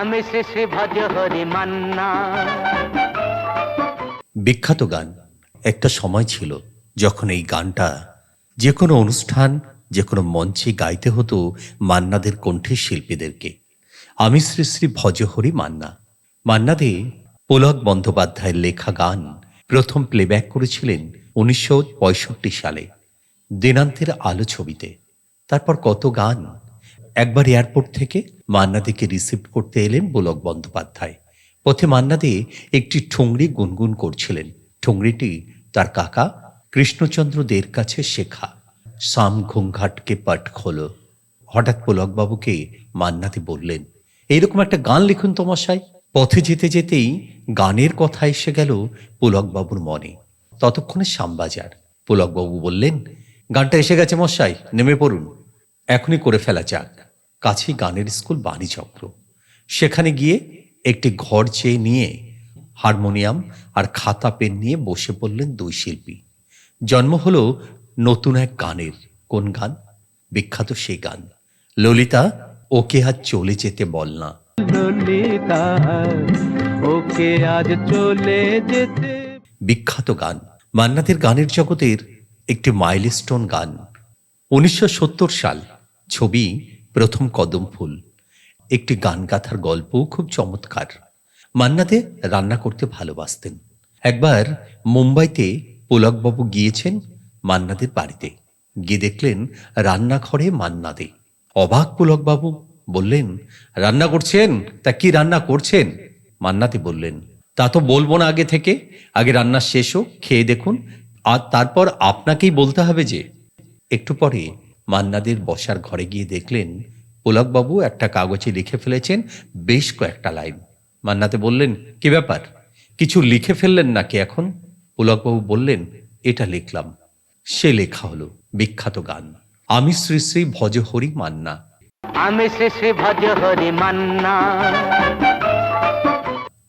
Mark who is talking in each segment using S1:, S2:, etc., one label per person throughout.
S1: আমি
S2: বিখ্যাত গান একটা সময় ছিল যখন এই গানটা যে কোনো অনুষ্ঠান, যে কোনো মঞ্চে গাইতে হতো মান্নাদের কণ্ঠের শিল্পীদেরকে। আমি শ্রী শ্রী ভজহরি মান্না। মান্নাদে পুলক বন্দ্যোপাধ্যায়ের লেখা গান প্রথম প্লেব্যাক করেছিলেন উনিশশো পঁয়ষট্টি সালে, দিনান্তের আলো ছবিতে। তারপর কত গান একবার এয়ারপোর্ট থেকে মান্নাদেকে রিসিভ করতে এলেন পুলক বন্দ্যোপাধ্যায়। পথে মান্নাদে একটি ঠুংরি গুনগুন করছিলেন। ঠুংরিটি তার কাকা কৃষ্ণচন্দ্র দের কাছে শেখা। সাম ঘুংঘাটকে পাট খোলো। হঠাৎ পুলকবাবুকে মান্নাতে বললেন, এইরকম একটা গান লিখুন তো মশাই। পথে যেতে যেতেই গানের কথা এসে গেল পুলকবাবুর মনে। ততক্ষণে শ্যামবাজার। পুলকবাবু বললেন, গানটা এসে গেছে মশাই, নেমে পড়ুন। এখনই করে ফেলা যাক। কাছেই গানের স্কুল বাণীচক্র। সেখানে গিয়ে একটি ঘর চেয়ে নিয়ে হারমোনিয়াম আর খাতা পেন নিয়ে বসে পড়লেন দুই শিল্পী। জন্ম হলো নতুন এক গানের। কোন গান? বিখ্যাত সেই গান। ললিতা ওকে আজ চলে যেতে বল না।
S3: ললিতা ওকে আজ চলে যেতে
S2: বিখ্যাত গান। মান্নাদের গানের জগতের একটি মাইলস্টোন গান। উনিশশো সত্তর সাল ছবি প্রথম কদম ফুল। একটি গান গাথার গল্প খুব চমৎকার। মান্নাদে রান্না করতে ভালোবাসতেন। একবার মুম্বাইতে পুলকবাবু গিয়েছেন মান্নাদের বাড়িতে। গিয়ে দেখলেন রান্নাঘরে মান্নাদে অবাক পুলকবাবু বললেন, রান্না করছেন? তা কি রান্না করছেন? মান্নাতে বললেন, তা তো বলব না আগে থেকে। আগে রান্না শেষ হোক, খেয়ে দেখুন। আর তারপর আপনাকেই বলতে হবে যে, একটু পরে মান্নাদের বসার ঘরে গিয়ে দেখলেন পুলকবাবু একটা কাগজে লিখে ফেলেছেন বেশ কয়েকটা লাইন। মান্নাতে বললেন কি ব্যাপার? কিছু লিখে ফেললেন নাকি এখন? পুলকবাবু বললেন এটা লিখলাম। সে লেখা হলো বিখ্যাত গান। আমি শ্রী শ্রী ভজহরি মান্না।
S1: আমি শ্রী শ্রী ভজ হরি মান্না।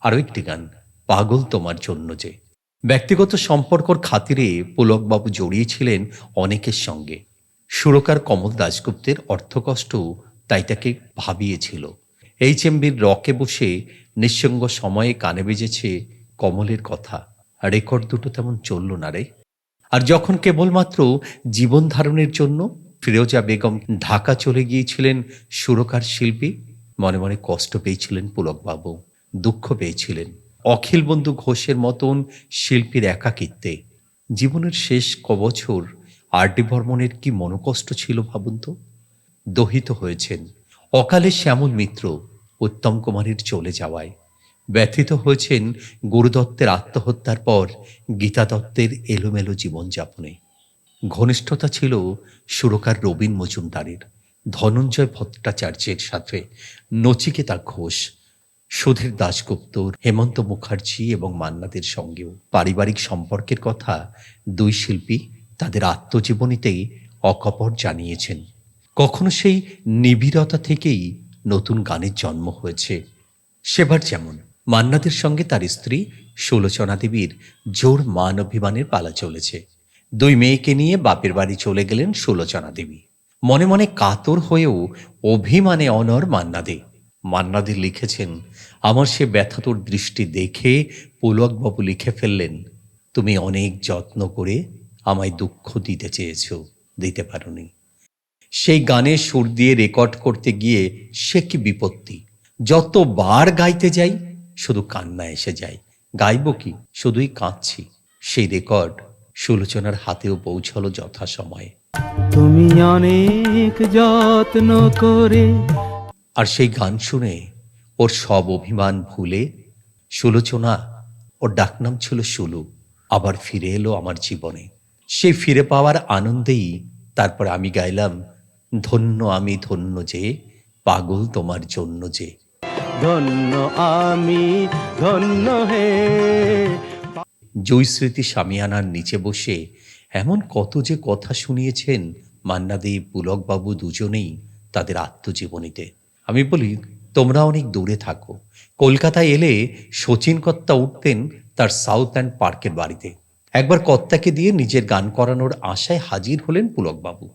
S2: আরও একটি গান পাগল তোমার জন্য যে। ব্যক্তিগত সম্পর্কর খাতিরে পুলকবাবু জড়িয়েছিলেন অনেকের সঙ্গে। সুরকার কমল দাশগুপ্তের অর্থকষ্ট তাই তাকে ভাবিয়েছিল। এইচ এমবির রকে বসে নিঃসঙ্গ সময়ে কানে বেজেছে কমলের কথা। রেকর্ড দুটো তেমন চলল না রে। আর যখন কেবলমাত্র জীবন ধারণের জন্য ফিরোজা বেগম ঢাকা চলে গিয়েছিলেন সুরকার শিল্পী, মনে মনে কষ্ট পেয়েছিলেন পুলকবাবু, দুঃখ পেয়েছিলেন। অখিল বন্ধু ঘোষের মতন শিল্পীর একাকিত্বে জীবনের শেষ কবছর আর ডি বর্মনের কি মনোকষ্ট ছিল ভাবুন তো? দহিত হয়েছেন। অকালে শ্যামল মিত্র উত্তম কুমারের চলে যাওয়ায়। ব্যথিত হয়েছেন গুরুদত্তের আত্মহত্যার পর গীতা দত্তের এলোমেলো জীবনযাপনে। ঘনিষ্ঠতা ছিল সুরকার রবীন মজুমদারের, ধনঞ্জয় ভট্টাচার্যের সাথে নচিকেতা ঘোষ, সুধীর দাশগুপ্ত হেমন্ত মুখার্জি এবং মান্নাদের সঙ্গেও। পারিবারিক সম্পর্কের কথা দুই শিল্পী তাদের আত্মজীবনীতেই অকপট জানিয়েছেন। কখনো সেই নিবিড়তা থেকেই নতুন গানের জন্ম হয়েছে। সেবার যেমন, মান্নাদের সঙ্গে তার স্ত্রী সুলোচনা দেবীর জোর মান অভিমানের পালা চলেছে। দুই মেয়েকে নিয়ে বাপের বাড়ি চলে গেলেন সুলোচনা দেবী। মনে মনে কাতর হয়েও অভিমানে অনর মান্নাদে। মান্নাদে লিখেছেন, আমার সে ব্যথাতর দৃষ্টি দেখে পুলকবাবু লিখে ফেললেন, তুমি অনেক যত্ন করে আমায় দুঃখ দিতে চেয়েছ দিতে পারোনি। সেই গানে সুর দিয়ে রেকর্ড করতে গিয়ে সে কি বিপত্তি? যতবার গাইতে যাই শুধু কান্না এসে যায় গাইব কি? শুধুই কাঁদছি। সেই রেকর্ড সুলোচনার হাতেও পৌঁছালো যথাসময়ে।
S3: তুমি অনেক যত্ন করে
S2: আর সেই গান শুনে ওর সব অভিমান ভুলে সুলোচনা ওর ডাকনাম ছিল সুলু আবার ফিরে এলো আমার জীবনে। সেই ফিরে পাওয়ার আনন্দেই তারপর আমি গাইলাম ধন্য আমি ধন্য যে পাগল তোমার জন্য যে।
S3: ধন্য আমি ধন্য হে।
S2: জয়স্মৃতি সামিয়ানার নিচে বসে এমন কত যে কথা শুনিয়েছেন মান্নাদে পুলকবাবু দুজনেই তাদের আত্মজীবনীতে। আমি বলি তোমরা অনেক দূরে থাকো। কলকাতায় এলে শচীন কর্তা উঠতেন তার সাউথ অ্যান্ড পার্কের বাড়িতে। একবার কর্তাকে দিয়ে নিজের গান করানোর আশায় হাজির হলেন পুলকবাবু।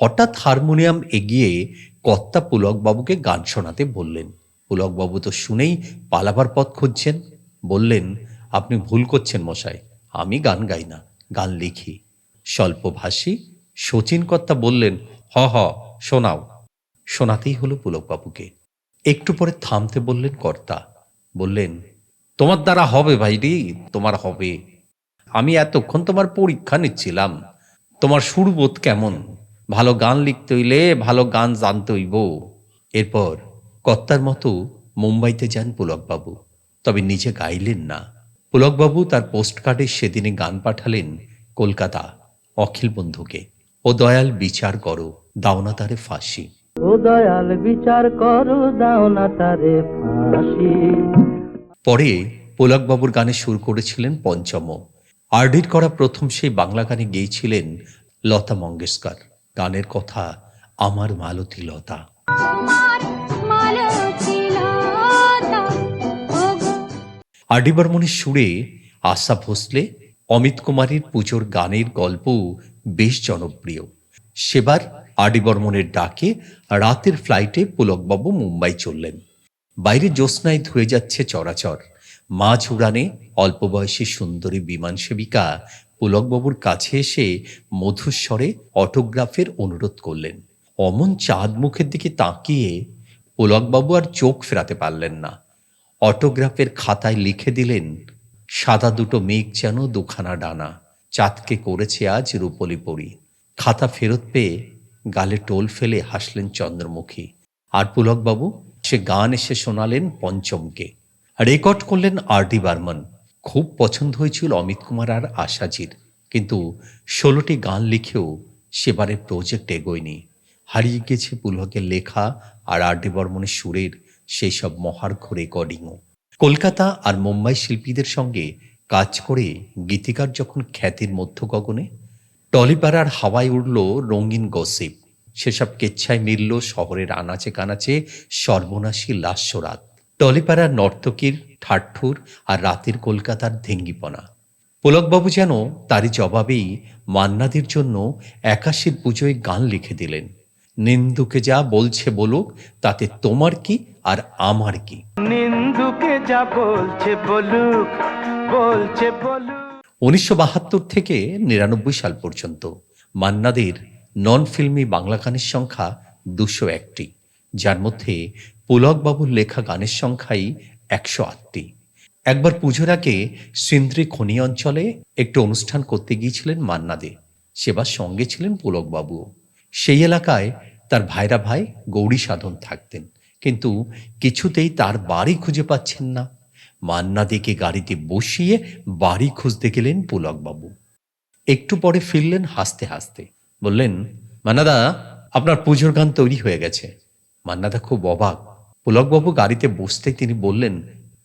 S2: হঠাৎ হারমোনিয়াম এগিয়ে কর্তা পুলকবাবুকে গান শোনাতে বললেন। পুলকবাবু তো শুনেই পালাবার পথ খুঁজছেন। বললেন, আপনি ভুল করছেন মশাই, আমি গান গাই না, গান লিখি। স্বল্পভাষী শচীন কর্তা বললেন, হ হ, শোনাও। শোনাতেই হলো পুলকবাবুকে। একটু পরে থামতে বললেন কর্তা। বললেন, তোমার দ্বারা হবে ভাইরি তোমার হবে। আমি এতক্ষণ তোমার পরীক্ষা নিচ্ছিলাম। তোমার সুরবোধ কেমন? ভালো গান লিখতে হইলে ভালো গান জানতে হইব। এরপর কর্তার মতো মুম্বাইতে যান পুলকবাবু। তবে নিজে গাইলেন না। পুলকবাবু তার পোস্টকার্ডে সেদিনে গান পাঠালেন কলকাতা অখিল বন্ধুকে। ও দয়াল বিচার করো দাওনা তারে ফাঁসি।
S3: ও দয়াল বিচার করো দাও না তারে ফাঁসি।
S2: পরে পুলকবাবুর গানে সুর করেছিলেন পঞ্চম। আরডির করা প্রথম সেই বাংলা গানে গেয়েছিলেন লতা মঙ্গেশকর। গানের কথা আমার মালতী লতা। আরডি বর্মনের সুরে আশা ভোসলে অমিত কুমারের পুজোর গানের গল্প বেশ জনপ্রিয়। সেবার আরডি বর্মনের ডাকে রাতের ফ্লাইটে পুলকবাবু মুম্বাই চললেন। বাইরে জ্যোৎস্নায় ধুয়ে যাচ্ছে চরাচর। মাঝ উড়ানে অল্প বয়সী সুন্দরী বিমান সেবিকা পুলকবাবুর কাছে এসে মধুস্বরে অটোগ্রাফের অনুরোধ করলেন। অমন চাঁদ মুখের দিকে তাকিয়ে পুলকবাবু আর চোখ ফেরাতে পারলেন না। অটোগ্রাফের খাতায় লিখে দিলেন, সাদা দুটো মেঘ যেন দুখানা ডানা, চাঁদকে করেছে আজ রূপলি পরি। খাতা ফেরত পেয়ে গালে টোল ফেলে হাসলেন চন্দ্রমুখী। আর পুলকবাবু সে গান এসে শোনালেন পঞ্চমকে। রেকর্ড করলেন আর ডি বার্মন। খুব পছন্দ হয়েছিল অমিত কুমার আর আশাজির, কিন্তু ষোলোটি গান লিখেও সেবারে প্রজেক্ট এগোয়নি। হারিয়ে গেছে পুলকের লেখা আর আর ডি বর্মনের সুরের সেই সব মহার্ঘ রেকর্ডিংও কলকাতা আর মুম্বাই শিল্পীদের সঙ্গে কাজ করে গীতিকার যখন খ্যাতির মধ্য গগনে, টলিপাড়ার হাওয়ায় উড়ল রঙিন গসিপ সেসব কেচ্ছায় মিলল শহরের আনাচে কানাচে সর্বনাশী লাস্যরাত টলিপাড়ার নর্তকীর ঠাট্ঠুর আর রাতের কলকাতার ধেঙ্গিপনা পুলকবাবু যেন তারই জবাবেই মান্নাদের জন্য একাশির পুজোয় গান লিখে দিলেন। নিন্দুকে যা বলছে বলুক তাতে তোমার কি আর আমার কি?
S3: নিন্দুকে যা বলছে বলুক বলছে বলুক।
S2: উনিশশো বাহাত্তর থেকে নিরানব্বই সাল পর্যন্ত মান্নাদের নন ফিল্মি বাংলা গানের সংখ্যা দুশো একটি যার মধ্যে পুলকবাবুর লেখা গানের সংখ্যাই একশো আটটি। একবার পুজোর আগে সিন্দ্রি খনি অঞ্চলে একটি অনুষ্ঠান করতে গিয়েছিলেন মান্নাদে সেবার সঙ্গে ছিলেন পুলকবাবুও সেই এলাকায় তার ভাইরা ভাই গৌরী সাধন থাকতেন, কিন্তু কিছুতেই তার বাড়ি খুঁজে পাচ্ছেন না। মান্নাদেকে গাড়িতে বসিয়ে বাড়ি খুঁজতে গেলেন পুলকবাবু। একটু পরে ফিরলেন হাসতে হাসতে। বললেন মান্নাদা আপনার পুজোর গান তৈরি হয়ে গেছে। মান্নাদা খুব অবাক। পুলকবাবু গাড়িতে বসতে তিনি বললেন,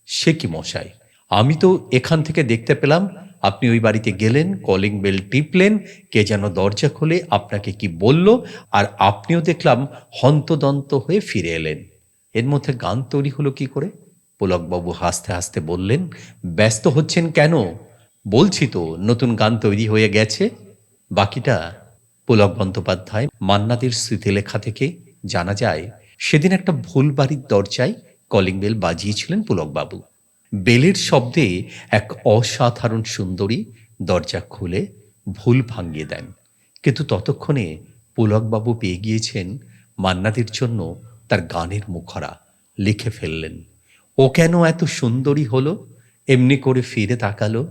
S2: সে কি মশাই? আমি তো এখান থেকে দেখতে পেলাম, আপনি ওই বাড়িতে গেলেন, কলিং বেল টিপলেন, কে যেন দরজা খুলে আপনাকে কি বলল, আর আপনিও দেখলাম হন্তদন্ত হয়ে ফিরে এলেন। এর মধ্যে গান তৈরি হলো কি করে? পুলকবাবু হাসতে হাসতে বললেন, ব্যস্ত হচ্ছেন কেন? বলছি তো, নতুন গান তৈরি হয়ে গেছে? বাকিটা পুলক বন্দ্যোপাধ্যায় মান্নাদের স্মৃতিলেখা থেকে জানা যায় সেদিন একটা ভুল বাড়ির দরজায় কলিং বেল বাজিয়েছিলেন পুলকবাবু। বেলের শব্দে এক অসাধারণ সুন্দরী দরজা খুলে ভুল ভাঙিয়ে দেন। কিন্তু ততক্ষণে পুলকবাবু পেয়ে গিয়েছেন মান্নাদের জন্য তার গানের মুখরা লিখে ফেললেন। ও কেন এত সুন্দরী হলো? এমনি করে ফিরে তাকালো।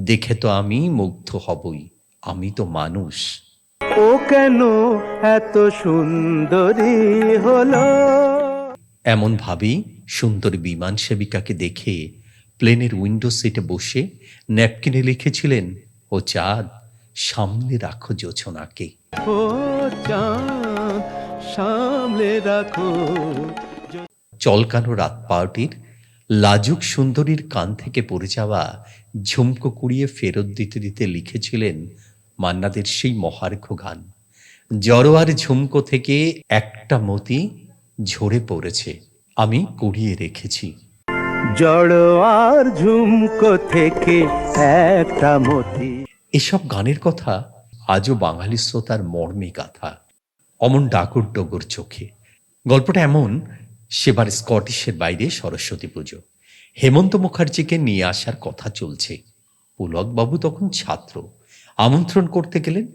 S2: দেখে তো আমি মুগ্ধ হবই। আমি তো মানুষ।
S3: ও কেন এত সুন্দরী হলো?
S2: এমন ভাবেই সুন্দর বিমান সেবিকাকে দেখে প্লেনের উইন্ডো সিটে বসে ন্যাপকিনে লিখেছিলেন ও চাঁদ সামনে রাখো জোছনাকে
S3: ও চাঁদ সামলে রাখো
S2: চলকানো রাত পার্টির? লাজুক সুন্দরীর কান থেকে পড়ে যাওয়া ঝুমকো কুড়িয়ে ফেরত দিতে দিতে লিখেছিলেন মান্নাদের সেই মহার্ঘ গান জড়োয়ার ঝুমকো থেকে একটা মতি ঝরে পড়েছে আমি কুড়িয়ে রেখেছি।
S3: জড় আর ঝুমকো থেকে একটা মতি।
S2: এসব গানের কথা আজও বাঙালি শ্রোতার মর্মে গাথা অমন ডাকুর ডগর চোখে। গল্পটা এমন সেবার স্কটিশের বাইরে সরস্বতী পুজো। হেমন্ত মুখার্জিকে নিয়ে আসার কথা চলছে। পুলকবাবু তখন ছাত্র আমন্ত্রণ করতে গেলেন।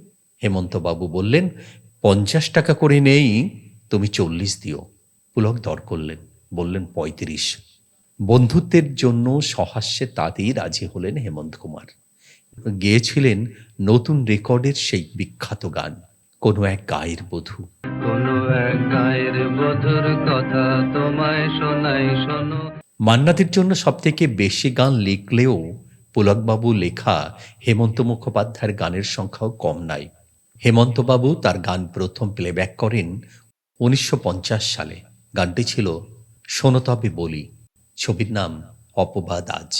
S2: হেমন্তবাবু বললেন পঞ্চাশ টাকা করে নেই তুমি চল্লিশ দিও। পুলক দর করলেন বললেন পঁয়ত্রিশ। বন্ধুত্বের জন্য সহাস্যে তাতেই রাজি হলেন হেমন্ত কুমার। গেয়েছিলেন নতুন রেকর্ডের সেই বিখ্যাত গান কোনো এক গায়ের বধূ।
S3: কোনো এক গায়ের বধুর কথা তোমায় শোনাই শোনো।
S2: মান্নাদের জন্য সবথেকে বেশি গান লিখলেও পুলকবাবু লেখা হেমন্ত মুখোপাধ্যায়ের গানের সংখ্যাও কম নাই। হেমন্তবাবু তার গান প্রথম প্লেব্যাক করেন উনিশশো পঞ্চাশ সালে। গানটি ছিল শোনো বলি ছবির নাম অপবাদ আজ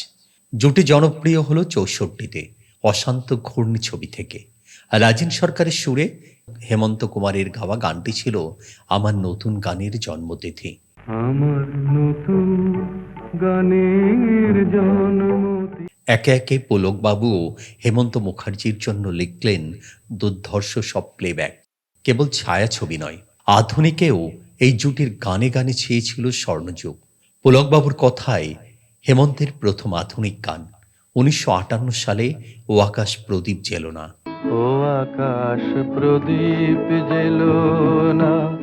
S2: জুটি জনপ্রিয় হলো চৌষট্টিতে, অশান্ত ঘূর্ণি ছবি থেকে। রাজীন সরকারের সুরে হেমন্ত কুমারের গাওয়া গানটি ছিল আমার নতুন গানের জন্মতিথি
S3: আমার নতুন গানের জন্মতি
S2: একে একে পুলকবাবু ও হেমন্ত মুখার্জির জন্য লিখলেন দুর্ধর্ষ সব প্লেব্যাক কেবল ছায়াছবি নয় আধুনিকেও এই জুটির গানে গানে চেয়েছিল স্বর্ণযুগ। পুলকবাবুর কথায় হেমন্তের প্রথম আধুনিক গান উনিশশো আটান্ন সালে ও আকাশ প্রদীপ জেল না।
S3: ও আকাশ প্রদীপ জেলো না।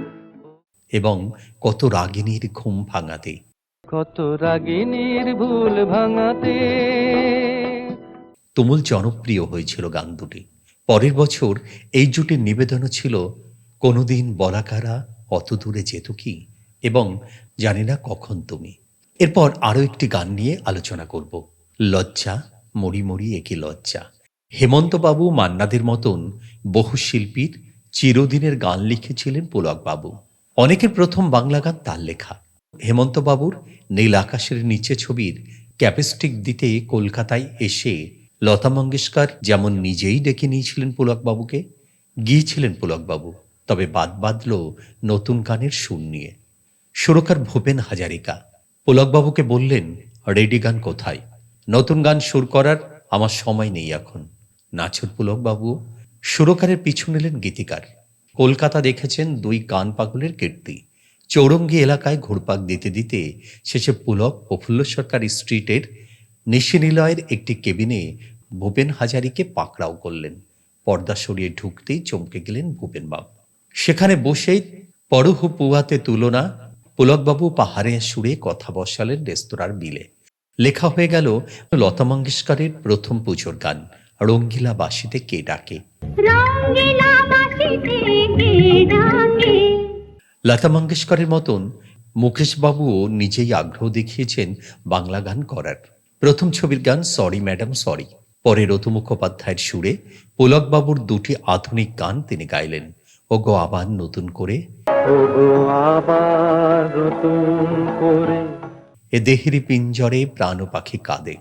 S2: এবং কত রাগিনীর ঘুম ভাঙাতে।
S3: কত রাগিনীর ভুল ভাঙাতে।
S2: তুমুল জনপ্রিয় হয়েছিল গান দুটি। পরের বছর এই জুটির নিবেদনও ছিল, কোনোদিন বলাকারা অত দূরে যেত কি? এবং জানি না কখন তুমি? এরপর আরও একটি গান নিয়ে আলোচনা করব। লজ্জা, মরি মরি একে লজ্জা? হেমন্তবাবু মান্নাদের মতন বহু শিল্পীর চিরদিনের গান লিখেছিলেন পুলকবাবু। অনেকের প্রথম বাংলা গান তার লেখা। হেমন্তবাবুর নীল আকাশের নিচে ছবির ক্যাপেস্টিক দিতে কলকাতায় এসে লতা মঙ্গেশকর যেমন নিজেই ডেকে নিয়েছিলেন পুলকবাবুকে, গিয়েছিলেন পুলকবাবু, তবে বাদ বাঁধল নতুন গানের সুর নিয়ে। সুরকার ভূপেন হাজারিকা, পুলকবাবুকে বললেন, রেডি গান কোথায়? নতুন গান সুর করার আমার সময় নেই এখন। নাছর পুলকবাবু। সুরকারের পিছু নিলেন গীতিকার। কলকাতা দেখেছেন দুই কান পাগলের কীর্তি। চৌরঙ্গি এলাকায় ঘুরপাক দিতে দিতে শেষে পুলক প্রফুল্ল সরকার স্ট্রিটের নিশিনিলয়ের একটি কেবিনে ভূপেন হাজারিকে পাকড়াও করলেন। পর্দা সরিয়ে ঢুকতেই চমকে গেলেন ভূপেন বাবু। সেখানে বসেই পরহু পুয়াতে তুলনা পুলকবাবু পাহাড়ে সুরে কথা বসালেন রেস্তোরাঁর বিলে। লেখা হয়ে গেল লতা মঙ্গেশকরের প্রথম পুজোর গান রঙ্গিলা বাসিতে কে ডাকে? লতা মঙ্গেশকরের মতন মুকেশবাবুও নিজেই আগ্রহ দেখিয়েছেন বাংলা গান করার। প্রথম ছবির গান সরি ম্যাডাম সরি। পরে রতু মুখোপাধ্যায়ের সুরে পুলকবাবুর দুটি আধুনিক গান তিনি গাইলেন। ও গো আবার নতুন করে। এ দেহেরি পিঞ্জরে প্রাণ পাখি কাঁদে।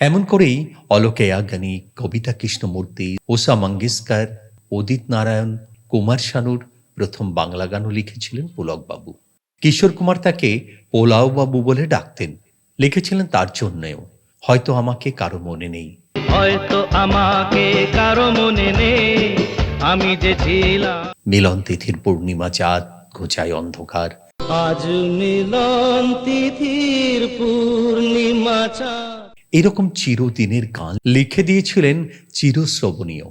S2: এমন করেই অলোকে আজ্ঞানী কবিতা কৃষ্ণমূর্তি ওষা মঙ্গেশকর উদিত নারায়ণ কুমার শানুর প্রথম বাংলা গানও লিখেছিলেন পুলকবাবু। কিশোর কুমার তাকে পোলাও বাবু বলে ডাকতেন। লিখেছিলেন তার জন্যেও। হয়তো আমাকে কারও মনে নেই।
S3: হয়তো আমাকে কারও মনে নেই। আমি যে ছিলাম।
S2: মিলন তিথির পূর্ণিমা চাঁদ ঘোচায় অন্ধকার।
S3: আজ মিলন তিথির পূর্ণিমা চাঁদ।
S2: এরকম চিরদিনের গান লিখে দিয়েছিলেন চিরশ্রবণীয়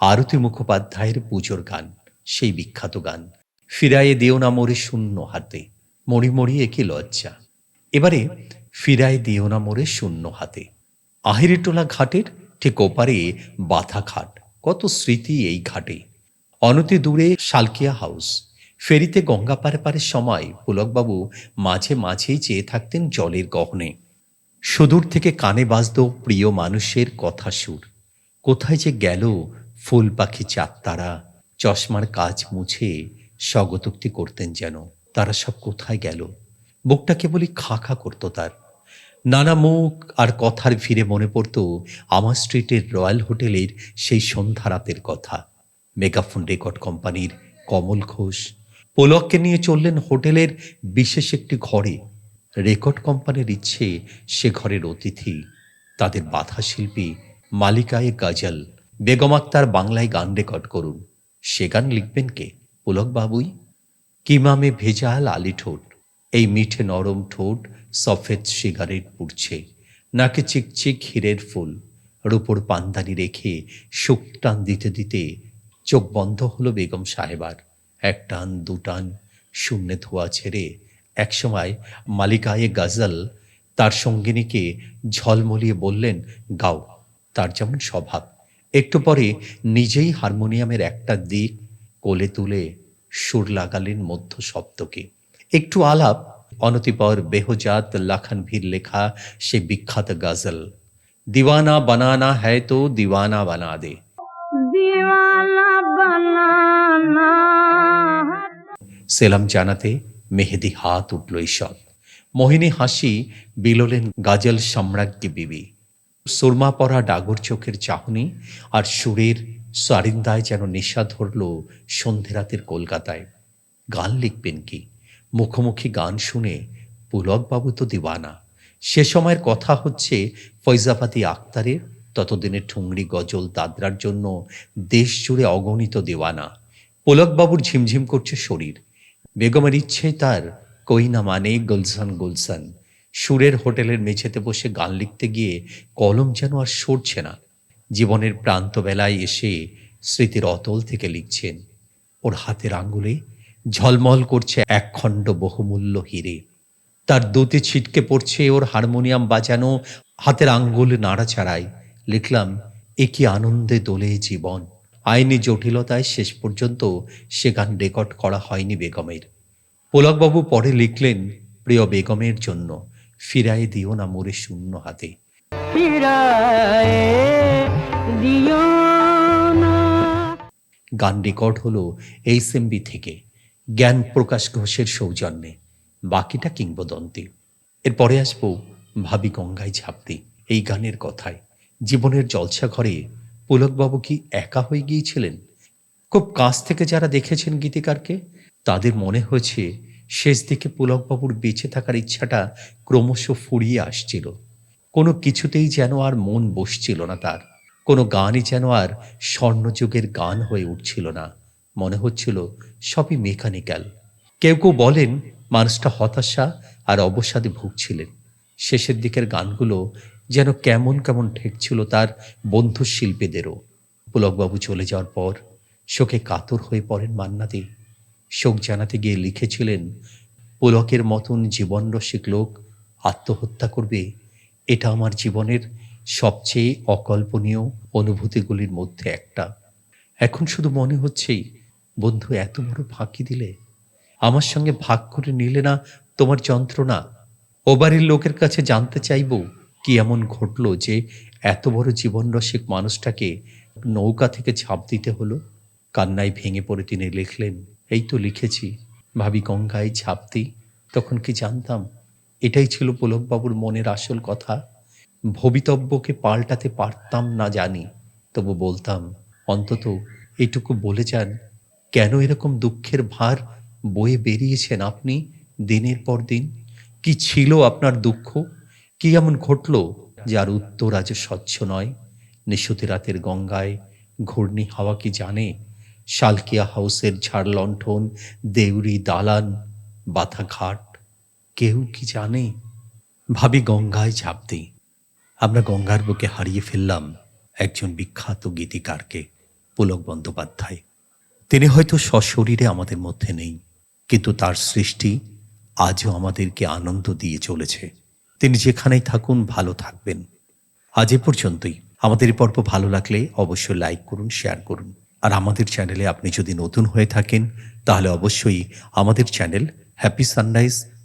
S2: আরতি মুখোপাধ্যায়ের পুজোর গান সেই বিখ্যাত গান। ফিরায়ে দিও না মোরে শূন্য হাতে। মরি মরি একে লজ্জা? এবারে ফিরায়ে দিও না মোরে শূন্য হাতে। আহিরিটোলা ঘাটের ঠিক ওপারে বাথা ঘাট কত স্মৃতি এই ঘাটে। অনতি দূরে শালকিয়া হাউস। ফেরিতে গঙ্গা পারে পারে সময়। পুলকবাবু মাঝে মাঝেই চেয়ে থাকতেন জলের গহনে। সুদূর থেকে কানে বাজত প্রিয় মানুষের কথা সুর। কোথায় যে গেল ফুল পাখি চাঁদতারা চশমার কাজ মুছে স্বগতোক্তি করতেন যেন। তারা সব কোথায় গেল? বুকটা কেবলই খা খা করতো তার। নানা মুখ আর কথার ভিড়ে মনে পড়ত আমার স্ট্রিটের রয়্যাল হোটেলের সেই সন্ধ্যা রাতের কথা। মেগাফোন রেকর্ড কোম্পানির কমল ঘোষ। পোলককে নিয়ে চললেন হোটেলের বিশেষ একটি ঘরে। রেকর্ড কোম্পানির ইচ্ছে সে ঘরের অতিথি, তাদের বাধা শিল্পী মালিকায়ে গাজল। বেগম আক্তার বাংলায় গান রেকর্ড করুন। সে গান লিখবেন কে? পুলক বাবুই? কিমামে ভেজাল আলি ঠোঁট, এই মিঠে নরম ঠোঁট সফেদ সিগারেট পুড়ছে, নাকে চিকচিক হীরের ফুল, রূপর পান্দানি রেখে সুখ টান দিতে দিতে চোখ বন্ধ হলো বেগম সাহেবার। এক টান, দু টান, শূন্যে ধোয়া ছেড়ে একসময় মালিকায়ে গাজল, তার সঙ্গিনীকে ঝলমলিয়ে বললেন, গাও, তার যেমন স্বভাব। একটু পরে নিজেই হারমোনিয়ামের একটা দিক কোলে তুলে সুর লাগালেন মধ্য শব্দকে একটু আলাপ অনতিপর বেহজাত লাখানভীর লেখা সে বিখ্যাত গাজল। দিওয়ানা বানানা হ্যায় তো দিওয়ানা বানা দে সেলাম জানাতে মেহেদি হাত উঠল ঈশ্বর মোহিনী হাসি বিললেন গাজল সম্রাজ্ঞী বিবি। সুরমা পরা ডাগর চোখের চাহনি আর সুরের সারিন্দায় যেন নেশা ধরল সন্ধে রাতের কলকাতায়। গান লিখবেন কি? মুখোমুখি গান শুনে পুলকবাবু তো দিওয়ানা সে সময়ের কথা হচ্ছে ফৈজাবাদী আক্তারের ততদিনে ঠুংরি গজল দাদরার জন্য দেশ জুড়ে অগণিত দেওয়ানা পুলকবাবুর ঝিমঝিম করছে শরীর। বেগমের ইচ্ছে তার, কই না মানে গুলসান গুলসান সুরের হোটেলের মেঝেতে বসে গান লিখতে গিয়ে কলম যেন আর সরছে না। জীবনের প্রান্তবেলায় এসে স্মৃতির অতল থেকে লিখছেন, ওর হাতের আঙ্গুলে ঝলমল করছে একখণ্ড বহুমূল্য হিরে। তার দুতে ছিটকে পড়ছে ওর হারমোনিয়াম বাজানো হাতের আঙ্গুল নাড়াচাড়ায়। লিখলাম, এ কি আনন্দে দোলে জীবন। আইনি জটিলতায় শেষ পর্যন্ত সে গান রেকর্ড করা হয়নি বেগমের। পোলকবাবু পরে লিখলেন, প্রিয় বেগমের জন্য ফিরায় দিও না মোরে শূন্য হাতে।
S1: ফিরায়ে দিও না।
S2: গান রেকর্ড হলো এইচএমবি থেকে। জ্ঞান প্রকাশ ঘোষের সৌজন্যে। বাকিটা কিংবদন্তি। এরপরে আসব ভাবি গঙ্গায় ঝাঁপতি এই গানের কথায়। জীবনের জলসা ঘরে পুলকবাবু কি একা হয়ে গিয়েছিলেন? খুব কাছ থেকে যারা দেখেছেন গীতিকারকে, তাদের মনে হয়েছে শেষ দিকে পুলকবাবুর বেঁচে থাকার ইচ্ছাটা ক্রমশ ফুরিয়ে আসছিল। কোনো কিছুতেই যেন আর মন বসছিল না তার। কোনো গানই যেন আর স্বর্ণযুগের গান হয়ে উঠছিল না। মনে হচ্ছিল সবই মেকানিক্যাল। কেউ কেউ বলেন, মানুষটা হতাশা আর অবসাদে ভুগছিলেন। শেষের দিকের গানগুলো যেন কেমন কেমন ঠেকছিল তার বন্ধু শিল্পীদেরও পুলকবাবু চলে যাওয়ার পর শোকে কাতর হয়ে পড়েন মান্নাদি শোক জানাতে গিয়ে লিখেছিলেন, পুলকের মতন জীবনরসিক লোক আত্মহত্যা করবে এটা আমার জীবনের সবচেয়ে অকল্পনীয় অনুভূতিগুলির মধ্যে একটা। এখন শুধু মনে হচ্ছেই, বন্ধু, এত বড় ফাঁকি দিলে? আমার সঙ্গে ভাগ করে নিলে না তোমার যন্ত্রণা? ও বাড়ির লোকের কাছে জানতে চাইব, কি এমন ঘটলো যে এত বড় জীবনরসিক মানুষটাকে নৌকা থেকে ঝাঁপ দিতে হলো? কান্নায় ভেঙে পড়ে তিনি লিখলেন, এই তো লিখেছি। ভাবি গঙ্গায় ঝাঁপ দিই, তখন কি জানতাম এটাই ছিল পুলকবাবুর মনের আসল কথা। ভবিতব্যকে পাল্টাতে পারতাম না জানি, তবু বলতাম, অন্তত এটুকু বলে যান, কেন এরকম দুঃখের ভার বয়ে বেরিয়েছেন আপনি দিনের পর দিন? কি ছিল আপনার দুঃখ? কি এমন ঘটল যার উত্তর আজ স্বচ্ছ নয়? নিশুতি রাতের গঙ্গায় ঘূর্ণি হাওয়া কি জানে? শালকিয়া হাউসের ঝাড় লণ্ঠন, দেউরি দালান বাথা ঘাট কেউ কি জানে? ভাবি গঙ্গায় ঝাঁপ দিই। আমরা গঙ্গার বুকে হারিয়ে ফেললাম একজন বিখ্যাত গীতিকারকে, পুলক বন্দ্যোপাধ্যায়। তিনি হয়তো সশরীরে আমাদের মধ্যে নেই, কিন্তু তার সৃষ্টি আজও আমাদেরকে আনন্দ দিয়ে চলেছে। তিনি যেখানেই থাকুন, ভালো থাকবেন। আজ এ পর্যন্তই। আমাদের পর্ব ভালো লাগলে অবশ্যই লাইক করুন, শেয়ার করুন। আর আমাদের চ্যানেলে আপনি যদি নতুন হয়ে থাকেন, তাহলে অবশ্যই আমাদের চ্যানেল হ্যাপি সানরাইজ